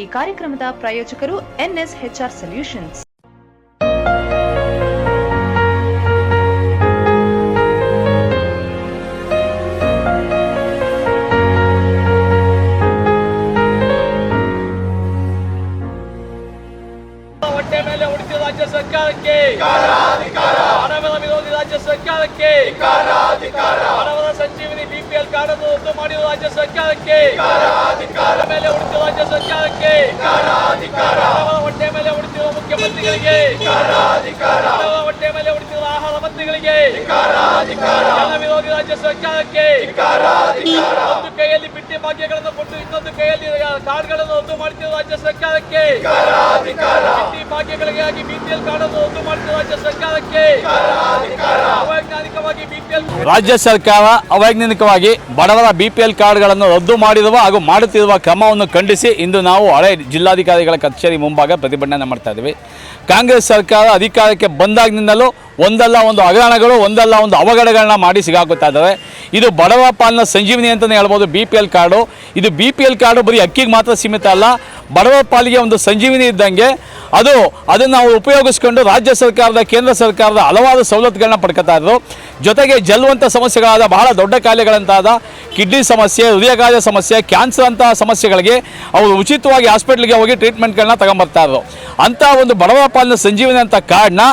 ಈ ಕಾರ್ಯಕ್ರಮದ ಪ್ರಾಯೋಜಕರು ಎನ್ಎಸ್ಎಚ್ಆರ್ ಸೊಲ್ಯೂಷನ್ಸ್. ಹೊಟ್ಟೆ ಮೇಲೆ ರಾಜ್ಯ ಸರ್ಕಾರಕ್ಕೆ. ವಿರೋಧಿ ರಾಜ್ಯ ಸಂಜೀವಿನಿ ಬಿಪಿಎಲ್ ಕಾರ್ಡ್ ಅನ್ನು ರದ್ದು ಮಾಡಿರುವ ರಾಜ್ಯ ಸರ್ಕಾರಕ್ಕೆ. ಹಣಬಲ ಹೊಟ್ಟೆ ಮೇಲೆ ಹೊಡೆತಿರುವ ಮುಖ್ಯಮಂತ್ರಿಗಳಿಗೆ ಹೊಟ್ಟೆ ಮೇಲೆ ಹೊಡೆತಿರುವ ಆಹಾರ ಮಂತ್ರಿಗಳಿಗೆ ಜನ ವಿರೋಧಿ ರಾಜ್ಯ ಸರ್ಕಾರಕ್ಕೆ ಒಂದು ಕೈಯಲ್ಲಿ ಬಿಟ್ಟಿ ಭಾಗ್ಯಗಳನ್ನು ಕೊಟ್ಟು ಇನ್ನೊಂದು ಕೈಯಲ್ಲಿ ಕಾರ್ಡ್ಗಳನ್ನು ರದ್ದು ಮಾಡ್ತಿರುವ ರಾಜ್ಯ ಸರ್ಕಾರಕ್ಕೆ ಬಿಟ್ಟಿ ಭಾಗ್ಯಗಳಿಗಾಗಿ ಬಿಪಿಎಲ್ ಕಾರ್ಡ್ ಅನ್ನು ರದ್ದು ಮಾಡುತ್ತಿರುವ ರಾಜ್ಯ ಸರ್ಕಾರಕ್ಕೆ ರಾಜ್ಯ ಸರ್ಕಾರ ಅವೈಜ್ಞಾನಿಕವಾಗಿ ಬಡವರ ಬಿ ಪಿ ಎಲ್ ಕಾರ್ಡ್ಗಳನ್ನು ರದ್ದು ಮಾಡಿರುವ ಹಾಗೂ ಮಾಡುತ್ತಿರುವ ಕ್ರಮವನ್ನು ಖಂಡಿಸಿ ಇಂದು ನಾವು ಹಳೆ ಜಿಲ್ಲಾಧಿಕಾರಿಗಳ ಕಚೇರಿ ಮುಂಭಾಗ ಪ್ರತಿಭಟನೆ ಮಾಡ್ತಾ ಇದ್ದೀವಿ. ಕಾಂಗ್ರೆಸ್ ಸರ್ಕಾರ ಅಧಿಕಾರಕ್ಕೆ ಬಂದಾಗಿನಿಂದಲೂ ಒಂದಲ್ಲ ಒಂದು ಹಗರಣಗಳು, ಒಂದಲ್ಲ ಒಂದು ಅವಘಡಗಳನ್ನ ಮಾಡಿ ಸಿಗಾಕುತ್ತಾ ಇದ್ದಾರೆ ಇದು ಬಡವ ಪಾಲಿನ ಸಂಜೀವಿನಿ ಅಂತಲೇ ಹೇಳ್ಬೋದು ಬಿ ಪಿ ಎಲ್ ಕಾರ್ಡು. ಇದು ಬಿ ಪಿ ಎಲ್ ಕಾರ್ಡು ಬರೀ ಅಕ್ಕಿಗೆ ಮಾತ್ರ ಸೀಮಿತ ಅಲ್ಲ, ಬಡವ ಪಾಲಿಗೆ ಒಂದು ಸಂಜೀವಿನಿ ಇದ್ದಂಗೆ ಅದು ಅದನ್ನು ನಾವು ಉಪಯೋಗಿಸ್ಕೊಂಡು ರಾಜ್ಯ ಸರ್ಕಾರದ, ಕೇಂದ್ರ ಸರ್ಕಾರದ ಹಲವಾರು ಸವಲತ್ತುಗಳನ್ನ ಪಡ್ಕೊತಾ ಇದ್ರು ಜೊತೆಗೆ ಜಲ್ವಂತ ಸಮಸ್ಯೆಗಳಾದ ಬಹಳ ದೊಡ್ಡ ಕಾಯಿಲೆಗಳಂತಾದ ಕಿಡ್ನಿ ಸಮಸ್ಯೆ, ಹೃದಯಗಾಯ ಸಮಸ್ಯೆ, ಕ್ಯಾನ್ಸರ್ ಅಂತ ಸಮಸ್ಯೆಗಳಿಗೆ ಅವರು ಉಚಿತವಾಗಿ ಹಾಸ್ಪಿಟ್ಲಿಗೆ ಹೋಗಿ ಟ್ರೀಟ್ಮೆಂಟ್ಗಳನ್ನ ತಗೊಂಬರ್ತಾ ಇದ್ರು. ಅಂಥ ಒಂದು ಬಡವ ಪಾಲಿನ ಸಂಜೀವನಿ ಅಂತ ಕಾರ್ಡ್ನ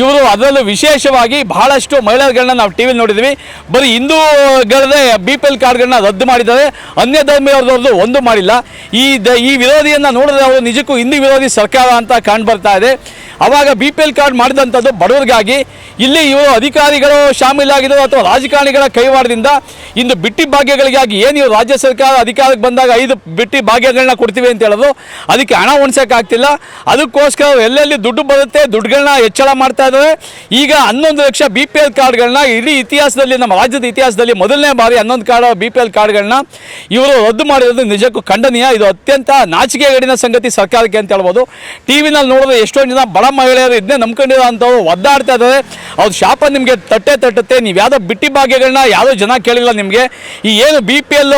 ಇವರು ಅದರಲ್ಲೂ ವಿಶೇಷವಾಗಿ ಬಹಳಷ್ಟು ಮಹಿಳೆಯರುಗಳನ್ನ ನಾವು ಟಿ ವಿಲಿ ನೋಡಿದ್ವಿ. ಬರೀ ಹಿಂದೂಗಳದೇ ಬಿ ಪಿ ಎಲ್ ಕಾರ್ಡ್ಗಳನ್ನ ರದ್ದು ಮಾಡಿದ್ದಾರೆ. ಅನ್ಯ ಧರ್ಮೀಯವ್ರದ್ದು ಒಂದು ಮಾಡಿಲ್ಲ. ಈ ದ, ಈ ವಿರೋಧಿಯನ್ನು ನೋಡಿದ್ರೆ ಅವರು ನಿಜಕ್ಕೂ ಹಿಂದೂ ವಿರೋಧಿ ಸರ್ಕಾರ ಅಂತ ಕಾಣ್ಬರ್ತಾ ಇದೆ. ಅವಾಗ ಬಿ ಪಿ ಎಲ್ ಕಾರ್ಡ್ ಮಾಡಿದಂಥದ್ದು ಬಡವರಿಗಾಗಿ. ಇಲ್ಲಿ ಇವರು ಅಧಿಕಾರಿಗಳು ಶಾಮೀಲಾಗಿದ್ದರು ಅಥವಾ ರಾಜಕಾರಣಿಗಳ ಕೈವಾಡದಿಂದ ಇಂದು ಬಿಟ್ಟಿ ಭಾಗ್ಯಗಳಿಗಾಗಿ ಏನು ರಾಜ್ಯ ಸರ್ಕಾರ ಅಧಿಕಾರಕ್ಕೆ ಬಂದಾಗ ಐದು ಬಿಟ್ಟಿ ಭಾಗ್ಯಗಳನ್ನ ಕೊಡ್ತೀವಿ ಅಂತ ಹೇಳೋದು. ಅದಕ್ಕೆ ಹಣ ಉಣಿಸೋಕ್ಕಾಗ್ತಿಲ್ಲ ಅದಕ್ಕೋಸ್ಕರ ಎಲ್ಲೆಲ್ಲಿ ದುಡ್ಡು ಬರುತ್ತೆ ದುಡ್ಡುಗಳನ್ನ ಹೆಚ್ಚಳ ಮಾಡ್ತಾ ಇದ್ದಾರೆ. ಈಗ ಹನ್ನೊಂದು ಲಕ್ಷ ಬಿ ಪಿ ಎಲ್ ಕಾರ್ಡ್ಗಳನ್ನ ಇಡೀ ಇತಿಹಾಸದಲ್ಲಿ, ನಮ್ಮ ರಾಜ್ಯದ ಇತಿಹಾಸದಲ್ಲಿ ಮೊದಲನೇ ಬಾರಿ ಹನ್ನೊಂದು ಕಾರ್ಡ್ ಬಿ ಪಿ ಎಲ್ ಕಾರ್ಡ್ಗಳನ್ನ ಇವರು ರದ್ದು ಮಾಡಿರೋದು ನಿಜಕ್ಕೂ ಖಂಡನೀಯ. ಇದು ಅತ್ಯಂತ ನಾಚಿಕೆಗೇಡಿನ ಸಂಗತಿ ಸರ್ಕಾರಕ್ಕೆ ಅಂತ ಹೇಳ್ಬೋದು. ಟಿ ವಿನಲ್ಲಿ ನೋಡಿದ್ರೆ ಎಷ್ಟೊಂದು ಜನ ಬಡ ಮಹಿಳೆಯರು ಇದನ್ನೇ ನಂಬ್ಕೊಂಡಿರೋ ಅಂಥವ್ರು ಒದ್ದಾಡ್ತಾ ಇದ್ದಾರೆ. ಅವ್ರ ಶಾಪ ನಿಮಗೆ ತಟ್ಟೆ ತಟ್ಟುತ್ತೆ. ನೀವು ಯಾವುದೋ ಬಿಟ್ಟಿ ಭಾಗ್ಯಗಳನ್ನ ಯಾವುದೋ ಜನ ಕೇಳಿಲ್ಲ ನಿಮಗೆ. ಈ ಏನು ಬಿ ಪಿ ಎಲ್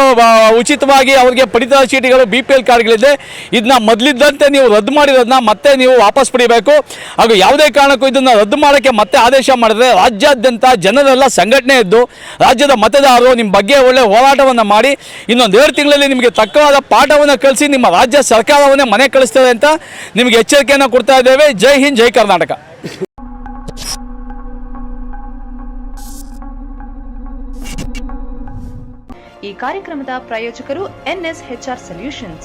ಉಚಿತವಾಗಿ ಅವ್ರಿಗೆ ಪಡಿತರ ಚೀಟಿಗಳು ಬಿ ಪಿ ಎಲ್ ಕಾರ್ಡ್ಗಳಿದೆ. ಇದನ್ನ ಮೊದಲಿದ್ದಂತೆ ನೀವು ರದ್ದು ಮಾಡಿರೋದನ್ನ ಮತ್ತೆ ನೀವು ವಾಪಸ್ ಪಡಿಬೇಕು. ಹಾಗೂ ಯಾವುದೇ ಕಾರಣಕ್ಕೂ ಇದನ್ನು ರದ್ದು ಮಾಡೋಕ್ಕೆ ಮತ್ತೆ ಆದೇಶ ಮಾಡಿದ್ರೆ ರಾಜ್ಯಾದ್ಯಂತ ಜನರೆಲ್ಲ ಸಂಘಟನೆ ಇದ್ದು ರಾಜ್ಯದ ಮತದಾರರು ನಿಮ್ಮ ಬಗ್ಗೆ ಒಳ್ಳೆ ಹೋರಾಟವನ್ನು ಮಾಡಿ, ಇನ್ನೊಂದು ಎರಡು ತಿಂಗಳಲ್ಲಿ ನಿಮಗೆ ತಕ್ಕವಾದ ಪಾಠವನ್ನು ಕಲಿಸಿ ನಿಮ್ಮ ರಾಜ್ಯ ಸರ್ಕಾರವನ್ನೇ ಮನೆ ಕಳಿಸ್ತೇವೆ ಅಂತ ನಿಮಗೆ ಎಚ್ಚರಿಕೆಯನ್ನು ಕೊಡ್ತಾ ಇದ್ದೇವೆ. ಜೈ ಹಿಂದ್ ಜೈ ಕರ್ನಾಟಕ. ಈ ಕಾರ್ಯಕ್ರಮದ ಪ್ರಾಯೋಜಕರು ಎನ್ಎಸ್ಎಚ್ಆರ್ ಸೊಲ್ಯೂಷನ್ಸ್.